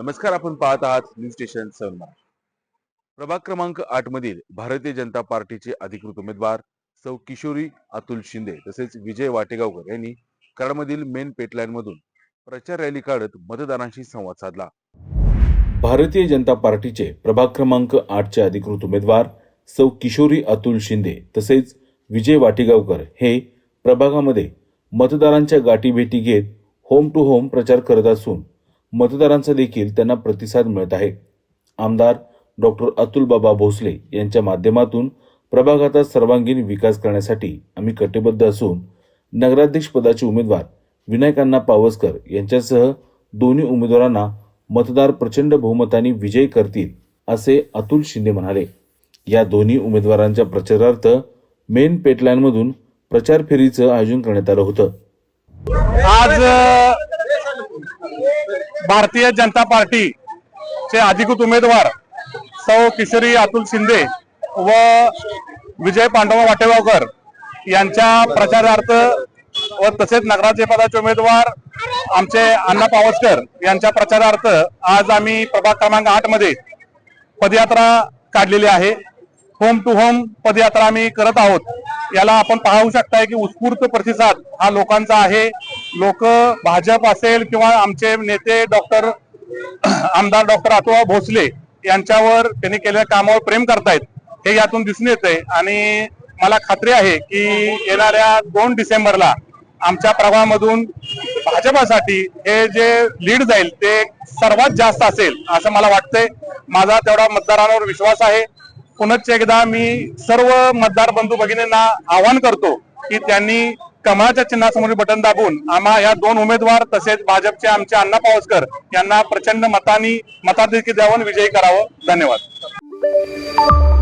नमस्कार आपण पाहत आहात न्यूज स्टेशन सेवन महाराष्ट्र प्रभाग क्रमांक आठ मधील भारतीय जनता पार्टीचे अधिकृत उमेदवार सौ किशोरी अतुल शिंदे तसेच विजय वाटेगावकर यांनी कराडमधील मेन पेटलाईन मधून प्रचार रॅली काढत मतदारांशी संवाद साधला. भारतीय जनता पार्टीचे प्रभाग क्रमांक आठचे अधिकृत उमेदवार सौ किशोरी अतुल शिंदे तसेच विजय वाटेगावकर हे प्रभागामध्ये मतदारांच्या गाठीभेटी घेत होम टू होम प्रचार करत असून मतदारांचा देखील त्यांना प्रतिसाद मिळत आहे. आमदार डॉक्टर अतुल बाबा भोसले यांच्या माध्यमातून प्रभागाचा सर्वांगीण विकास करण्यासाठी आम्ही कटिबद्ध असून नगराध्यक्ष पदाचे उमेदवार विनायकांना पावसकर यांच्यासह दोन्ही उमेदवारांना मतदार प्रचंड बहुमताने विजयी करतील असे अतुल शिंदे म्हणाले. या दोन्ही उमेदवारांच्या प्रचारार्थ मेन पेटलाईनमधून प्रचार फेरीचं आयोजन करण्यात आलं होतं. आज भारतीय जनता पार्टीचे अधिकृत उमेदवार सौ किशोरी अतुल शिंदे व विजय पांडव वाटेगावकर यांच्या प्रचारार्थ व तसेच नगराध्यक्ष पदाचे उमेदवार आमचे अण्णा पावसकर यांच्या प्रचारार्थ आज आम्ही प्रभाग क्रमांक आठमध्ये पदयात्रा काढलेली आहे. होम टू होम पदयात्रा आम्ही करत आहोत. याला आपण पाहू शकताय की उत्स्फूर्त प्रतिसाद हा लोकांचा आहे. लोक भाजप असेल किंवा आमचे नेते डॉक्टर आमदार डॉक्टर अतुबा भोसले यांच्यावर त्यांनी केलेल्या कामावर प्रेम करतायत हे यातून दिसून येतंय. आणि मला खात्री आहे की येणाऱ्या दोन डिसेंबरला आमच्या प्रभामधून भाजपासाठी हे जे लीड जाईल ते सर्वात जास्त असेल असं मला वाटतंय. माझा तेवढा मतदारांवर विश्वास आहे. पुनश्च एकदा मी सर्व मतदार बंधू भगिनींना आवाहन करतो की त्यांनी कमळाच्या चिन्हासमोर बटन दाबून आम्हा या दोन उमेदवार तसेच भाजपचे आमचे अण्णा पावसकर यांना प्रचंड मतांनी मताधिकी द्यावून विजयी करावं. धन्यवाद.